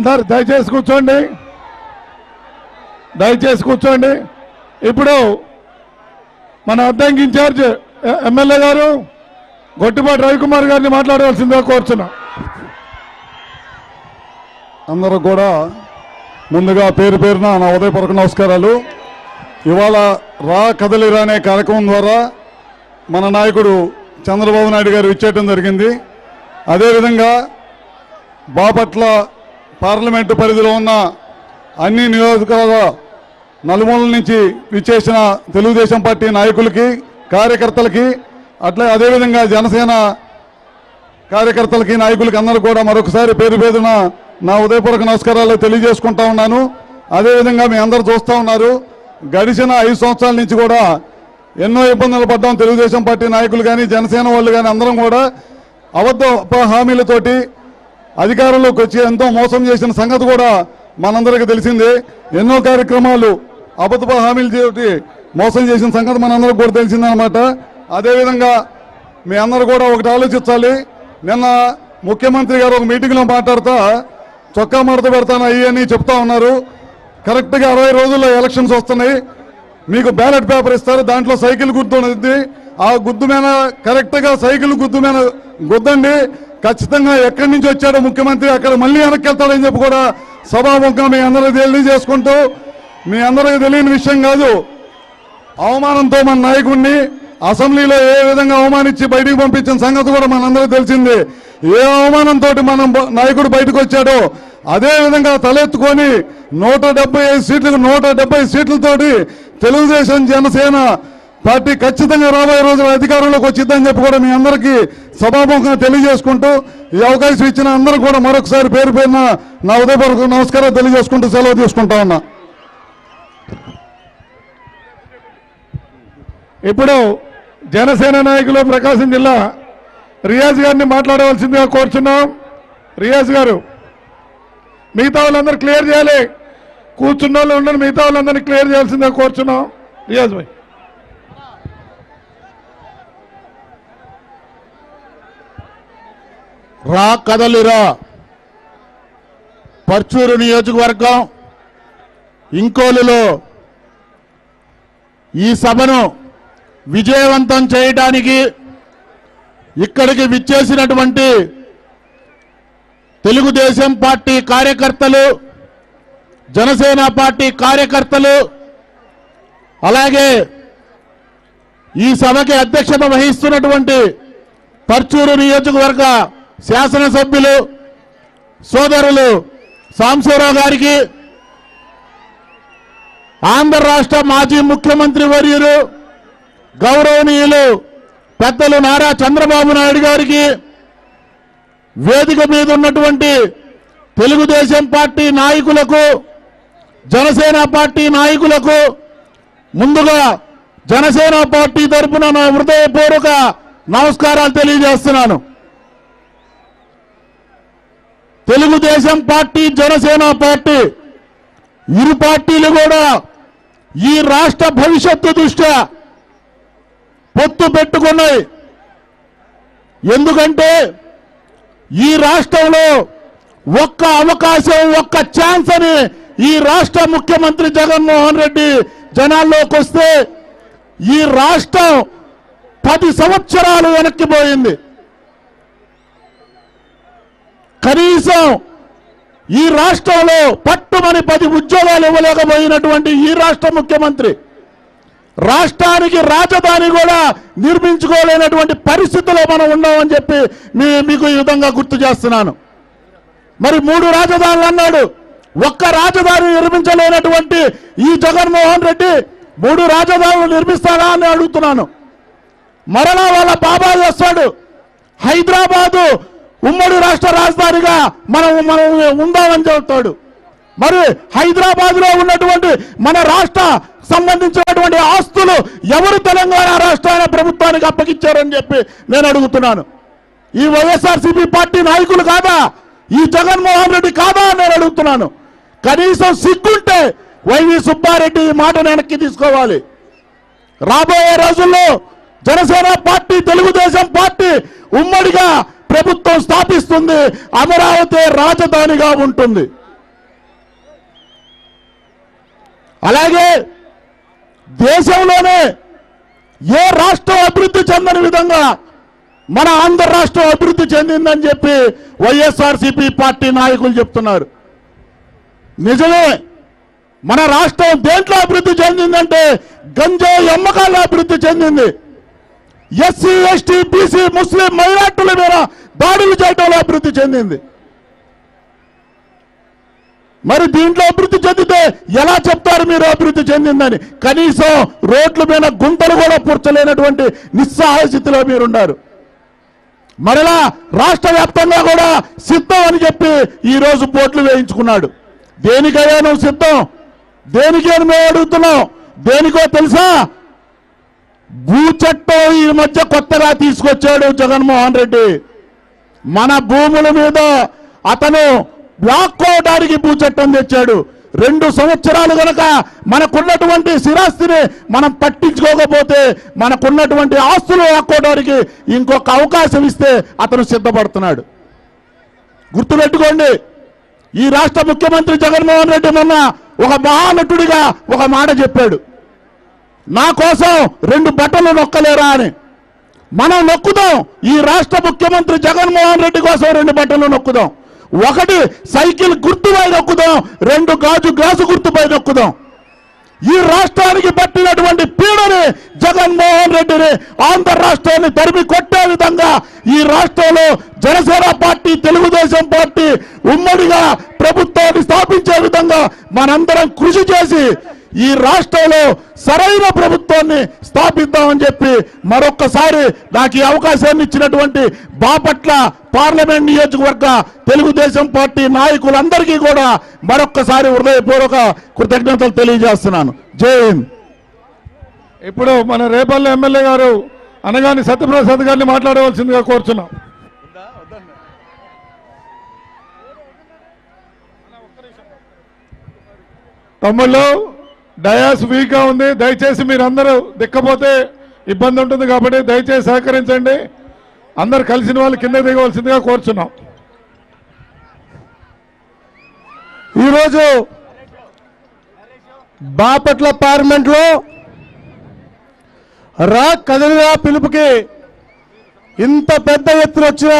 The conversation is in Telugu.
అందరు దయచేసి కూర్చోండి. దయచేసి కూర్చోండి. ఇప్పుడు మన అద్దంకి ఇన్ఛార్జ్ ఎమ్మెల్యే గారు గొట్టిపాటి రవికుమార్ గారిని మాట్లాడవలసిందిగా కోరుచున్నా. అందరూ కూడా ముందుగా పేరు పేరున నా ఉదయపూర్వక నమస్కారాలు. ఇవాళ రా కదలిరా అనే కార్యక్రమం ద్వారా మన నాయకుడు చంద్రబాబు నాయుడు గారు ఇచ్చేయటం జరిగింది. అదేవిధంగా బాపట్ల పార్లమెంటు పరిధిలో ఉన్న అన్ని నియోజకవర్గ నలుమూలల నుంచి విచ్చేసిన తెలుగుదేశం పార్టీ నాయకులకి కార్యకర్తలకి అట్లా అదేవిధంగా జనసేన కార్యకర్తలకి నాయకులకి అందరూ కూడా మరొకసారి పేరు పేరున నా ఉదయపూర్వక నమస్కారాలు తెలియజేసుకుంటా ఉన్నాను. అదేవిధంగా మీ అందరు చూస్తూ ఉన్నారు గడిచిన ఐదు సంవత్సరాల నుంచి కూడా ఎన్నో ఇబ్బందులు పడ్డాం తెలుగుదేశం పార్టీ నాయకులు కానీ జనసేన వాళ్ళు కానీ అందరం కూడా అబద్ధ హామీలతోటి అధికారంలోకి వచ్చి ఎంతో మోసం చేసిన సంగతి కూడా మనందరికీ తెలిసిందే. ఎన్నో కార్యక్రమాలు అబద్ధ హామీలు చేసి మోసం చేసిన సంగతి మనందరికి కూడా తెలిసిందనమాట అదేవిధంగా మీ అందరూ కూడా ఒకటి ఆలోచించాలి. నిన్న ముఖ్యమంత్రి గారు ఒక మీటింగ్లో మాట్లాడుతా చొక్కా మడత పెడతాను అయ్యి అని చెప్తా ఉన్నారు. కరెక్ట్గా అరవై రోజుల్లో ఎలక్షన్స్ వస్తున్నాయి. మీకు బ్యాలెట్ పేపర్ ఇస్తారు దాంట్లో సైకిల్ గుర్తు ఉన్నది ఆ గుద్దు మీద కరెక్ట్గా సైకిల్ గుద్దు మీద గుద్దండి. ఖచ్చితంగా ఎక్కడి నుంచి వచ్చాడో ముఖ్యమంత్రి అక్కడ మళ్ళీ వెనక్కి వెళ్తాడని చెప్పి కూడా సభాముఖంగా మీ అందరికీ తెలియజేసుకుంటూ మీ అందరికీ తెలియని విషయం కాదు. అవమానంతో మన నాయకుడిని అసెంబ్లీలో ఏ విధంగా అవమానించి బయటికి పంపించిన సంగతి కూడా మనందరికీ తెలిసింది. ఏ అవమానంతో మనం నాయకుడు బయటకు వచ్చాడో అదే విధంగా తలెత్తుకొని నూట డెబ్బై ఐదు సీట్లకు నూట డెబ్బై సీట్లతోటి తెలుగుదేశం జనసేన పార్టీ ఖచ్చితంగా రాబోయే రోజున అధికారంలోకి వచ్చిద్దని చెప్పి కూడా మీ అందరికీ సభాముఖంగా తెలియజేసుకుంటూ ఈ అవకాశం ఇచ్చిన అందరూ కూడా మరొకసారి పేరు పేరున నా ఉదయపూర్వక నమస్కారం తెలియజేసుకుంటూ సెలవు తీసుకుంటా ఉన్నా. ఇప్పుడు జనసేన నాయకులు ప్రకాశం జిల్లా రియాజ్ గారిని మాట్లాడవలసిందిగా కోరుచున్నాం. రియాజ్ గారు మిగతా వాళ్ళందరూ క్లియర్ చేయాలి. కూర్చున్న వాళ్ళు ఉండని మిగతా వాళ్ళందరినీ క్లియర్ చేయాల్సిందిగా కోరుచున్నాం. రియాజ్ భాయ్ రా కదలిరా. పర్చూరు నియోజకవర్గం ఇంకోలులో ఈ సభను విజయవంతం చేయడానికి ఇక్కడికి విచ్చేసినటువంటి తెలుగుదేశం పార్టీ కార్యకర్తలు జనసేన పార్టీ కార్యకర్తలు అలాగే ఈ సభకి అధ్యక్షత వహిస్తున్నటువంటి పర్చూరు నియోజకవర్గ శాసనసభ్యులు సోదరులు సాంశివరావు గారికి ఆంధ్ర రాష్ట్ర మాజీ ముఖ్యమంత్రి వర్యులు గౌరవనీయులు పెద్దలు నారా చంద్రబాబు నాయుడు గారికి వేదిక మీద ఉన్నటువంటి తెలుగుదేశం పార్టీ నాయకులకు జనసేన పార్టీ నాయకులకు ముందుగా జనసేన పార్టీ తరపున నా హృదయపూర్వక నమస్కారాలు తెలియజేస్తున్నాను. తెలుగుదేశం పార్టీ జనసేన పార్టీ ఇరు పార్టీలు కూడా ఈ రాష్ట్ర భవిష్యత్తు దృష్ట్యా పొత్తు పెట్టుకున్నాయి. ఎందుకంటే ఈ రాష్ట్రంలో ఒక్క అవకాశం ఒక్క ఛాన్స్ అని ఈ రాష్ట్ర ముఖ్యమంత్రి జగన్మోహన్ రెడ్డి జనాల్లోకి వస్తే ఈ రాష్ట్రం పది సంవత్సరాలు వెనక్కిపోయింది కనీసం ఈ రాష్ట్రంలో పట్టుమని పది ఉద్యోగాలు ఇవ్వలేకపోయినటువంటి ఈ రాష్ట్ర ముఖ్యమంత్రి రాష్ట్రానికి రాజధాని కూడా నిర్మించుకోలేనటువంటి పరిస్థితిలో మనం ఉన్నామని చెప్పి మీకు ఈ విధంగా గుర్తు చేస్తున్నాను. మరి మూడు రాజధానులు అన్నాడు. ఒక్క రాజధాని నిర్మించలేనటువంటి ఈ జగన్మోహన్ రెడ్డి మూడు రాజధానులు నిర్మిస్తారా అని అడుగుతున్నాను. మరలా వాళ్ళ బాబా చేస్తాడు హైదరాబాదు ఉమ్మడి రాష్ట్ర రాజధానిగా మనం మనం ఉందామని చెబుతాడు. మరి హైదరాబాద్లో ఉన్నటువంటి మన రాష్ట్ర సంబంధించినటువంటి ఆస్తులు ఎవరు తెలంగాణ రాష్ట్రాల ప్రభుత్వానికి అప్పగించారని చెప్పి నేను అడుగుతున్నాను. ఈ వైఎస్ఆర్సీపీ పార్టీ నాయకులు కాదా? ఈ జగన్మోహన్ రెడ్డి కాదా నేను అడుగుతున్నాను. కనీసం సిగ్గుంటే వైవి సుబ్బారెడ్డి ఈ మాట వెనక్కి తీసుకోవాలి. రాబోయే రోజుల్లో జనసేన పార్టీ తెలుగుదేశం పార్టీ ఉమ్మడిగా ఇస్తుంది అమరావతి రాజధానిగా ఉంటుంది. అలాగే దేశంలోనే ఏ రాష్ట్రం అభివృద్ధి చెందని విధంగా మన ఆంధ్ర రాష్ట్రం అభివృద్ధి చెందిందని చెప్పి వైఎస్ఆర్సీపీ పార్టీ నాయకులు చెప్తున్నారు. నిజమే మన రాష్ట్రం దేంట్లో అభివృద్ధి చెందిందంటే గంజాయి అమ్మకాల్లో అభివృద్ధి చెందింది. ఎస్సీ ఎస్టీ బీసీ ముస్లిం మైనార్టీ మీద చేయటంలో అభివృద్ధి చెందింది. మరి దీంట్లో అభివృద్ధి చెందితే ఎలా చెప్తారు మీరు అభివృద్ధి చెందిందని? కనీసం రోడ్ల మీద గుంతలు కూడా పూర్చలేనటువంటి నిస్సహాయ స్థితిలో మీరున్నారు. మరలా రాష్ట్ర వ్యాప్తంగా కూడా సిద్ధం అని చెప్పి ఈ రోజు బోట్లు వేయించుకున్నాడు. దేనికయ్యా నువ్వు సిద్ధం? దేనికైనా మేము అడుగుతున్నాం దేనికో తెలుసా? భూ చట్టం ఈ మధ్య కొత్తగా తీసుకొచ్చాడు జగన్మోహన్ రెడ్డి. మన భూముల మీద అతను లాక్కోవడానికి భూ భూచట్టం తెచ్చాడు. రెండు సంవత్సరాలు గనక మనకున్నటువంటి స్థిరాస్తిని మనం పట్టించుకోకపోతే మనకున్నటువంటి ఆస్తులు లాక్కోవడానికి ఇంకొక అవకాశం ఇస్తే అతను సిద్ధపడుతున్నాడు. గుర్తుపెట్టుకోండి ఈ రాష్ట్ర ముఖ్యమంత్రి జగన్మోహన్ రెడ్డి మొన్న ఒక మహానటుడిగా ఒక మాట చెప్పాడు. నా కోసం రెండు బట్టలు నొక్కలేరా అని. మనం నొక్కుదాం. ఈ రాష్ట్ర ముఖ్యమంత్రి జగన్మోహన్ రెడ్డి కోసం రెండు బట్టలు నొక్కుదాం. ఒకటి సైకిల్ గుర్తుపై నొక్కుదాం. రెండు గాజు గ్లాసు గుర్తుపై నొక్కుదాం. ఈ రాష్ట్రానికి పట్టినటువంటి పీడని జగన్మోహన్ రెడ్డిని ఆంధ్ర రాష్ట్రాన్ని తరిమి కొట్టే విధంగా ఈ రాష్ట్రంలో జనసేన పార్టీ తెలుగుదేశం పార్టీ ఉమ్మడిగా ప్రభుత్వాన్ని స్థాపించే విధంగా మనందరం కృషి చేసి ఈ రాష్ట్రంలో సరైన ప్రభుత్వాన్ని స్థాపిద్దామని చెప్పి మరొక్కసారి నాకు ఈ అవకాశాన్ని ఇచ్చినటువంటి బాపట్ల పార్లమెంట్ నియోజకవర్గ తెలుగుదేశం పార్టీ నాయకులందరికీ కూడా మరొక్కసారి హృదయపూర్వక కృతజ్ఞతలు తెలియజేస్తున్నాను. జై హింద్. ఇప్పుడు మన రేపల్లి ఎమ్మెల్యే గారు అనగాని సత్యప్రసాద్ గారిని మాట్లాడవలసిందిగా కోరుచున్నాం. తమ్ముళ్ళు డయాస్ వీక్గా ఉంది. దయచేసి మీరందరూ దిక్కపోతే ఇబ్బంది ఉంటుంది కాబట్టి దయచేసి సహకరించండి. అందరు కలిసిన వాళ్ళు కింద దిగవలసిందిగా కోరుచున్నాం. ఈరోజు బాపట్ల పార్లమెంట్లో రా కదిలిరా పిలుపుకి ఇంత పెద్ద ఎత్తున వచ్చిన